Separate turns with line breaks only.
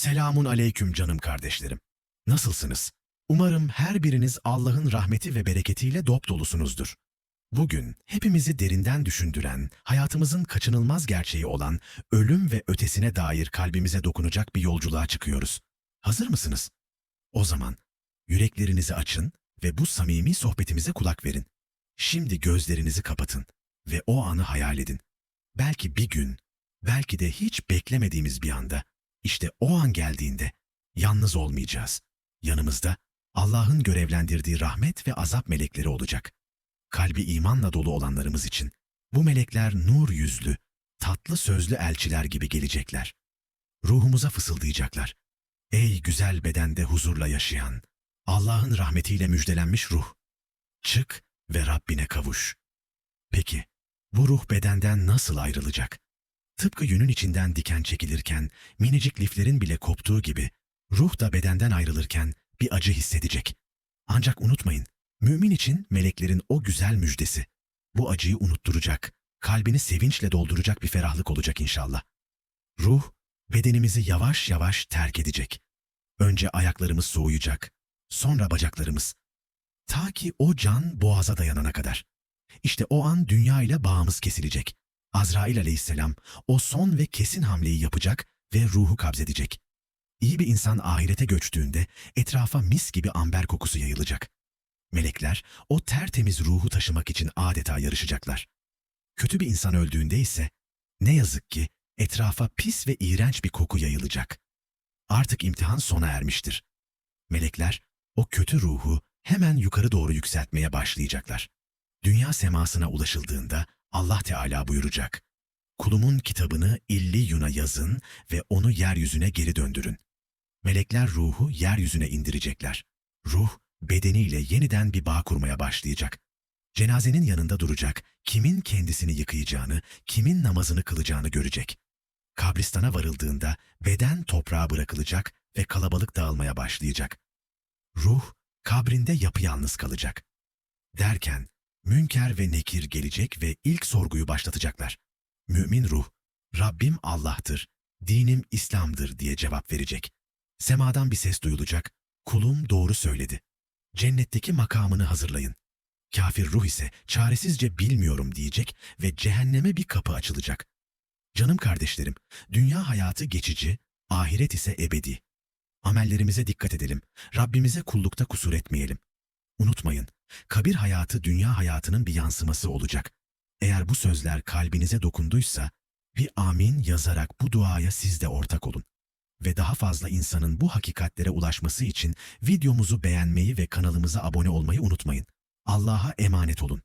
Selamun aleyküm canım kardeşlerim. Nasılsınız? Umarım her biriniz Allah'ın rahmeti ve bereketiyle dop dolusunuzdur. Bugün hepimizi derinden düşündüren, hayatımızın kaçınılmaz gerçeği olan ölüm ve ötesine dair kalbimize dokunacak bir yolculuğa çıkıyoruz. Hazır mısınız? O zaman yüreklerinizi açın ve bu samimi sohbetimize kulak verin. Şimdi gözlerinizi kapatın ve o anı hayal edin. Belki bir gün, belki de hiç beklemediğimiz bir anda, işte o an geldiğinde yalnız olmayacağız. Yanımızda Allah'ın görevlendirdiği rahmet ve azap melekleri olacak. Kalbi imanla dolu olanlarımız için bu melekler nur yüzlü, tatlı sözlü elçiler gibi gelecekler. Ruhumuza fısıldayacaklar. Ey güzel bedende huzurla yaşayan, Allah'ın rahmetiyle müjdelenmiş ruh. Çık ve Rabbine kavuş. Peki, bu ruh bedenden nasıl ayrılacak? Tıpkı yünün içinden diken çekilirken minicik liflerin bile koptuğu gibi ruh da bedenden ayrılırken bir acı hissedecek. Ancak unutmayın, mümin için meleklerin o güzel müjdesi bu acıyı unutturacak, kalbini sevinçle dolduracak bir ferahlık olacak inşallah. Ruh bedenimizi yavaş yavaş terk edecek. Önce ayaklarımız soğuyacak, sonra bacaklarımız. Ta ki o can boğaza dayanana kadar. İşte o an dünya ile bağımız kesilecek. Azrail aleyhisselam o son ve kesin hamleyi yapacak ve ruhu kabzedecek. İyi bir insan ahirete göçtüğünde etrafa mis gibi amber kokusu yayılacak. Melekler o tertemiz ruhu taşımak için adeta yarışacaklar. Kötü bir insan öldüğünde ise ne yazık ki etrafa pis ve iğrenç bir koku yayılacak. Artık imtihan sona ermiştir. Melekler o kötü ruhu hemen yukarı doğru yükseltmeye başlayacaklar. Dünya semasına ulaşıldığında Allah Teala buyuracak. Kulumun kitabını İlliyun'a yazın ve onu yeryüzüne geri döndürün. Melekler ruhu yeryüzüne indirecekler. Ruh bedeniyle yeniden bir bağ kurmaya başlayacak. Cenazenin yanında duracak, kimin kendisini yıkayacağını, kimin namazını kılacağını görecek. Kabristana varıldığında beden toprağa bırakılacak ve kalabalık dağılmaya başlayacak. Ruh kabrinde yapıyalnız kalacak. Derken Münker ve Nekir gelecek ve ilk sorguyu başlatacaklar. Mümin ruh, Rabbim Allah'tır, dinim İslam'dır diye cevap verecek. Semadan bir ses duyulacak, kulum doğru söyledi. Cennetteki makamını hazırlayın. Kafir ruh ise çaresizce bilmiyorum diyecek ve cehenneme bir kapı açılacak. Canım kardeşlerim, dünya hayatı geçici, ahiret ise ebedi. Amellerimize dikkat edelim, Rabbimize kullukta kusur etmeyelim. Kabir hayatı dünya hayatının bir yansıması olacak. Eğer bu sözler kalbinize dokunduysa, bir amin yazarak bu duaya siz de ortak olun. Ve daha fazla insanın bu hakikatlere ulaşması için videomuzu beğenmeyi ve kanalımıza abone olmayı unutmayın. Allah'a emanet olun.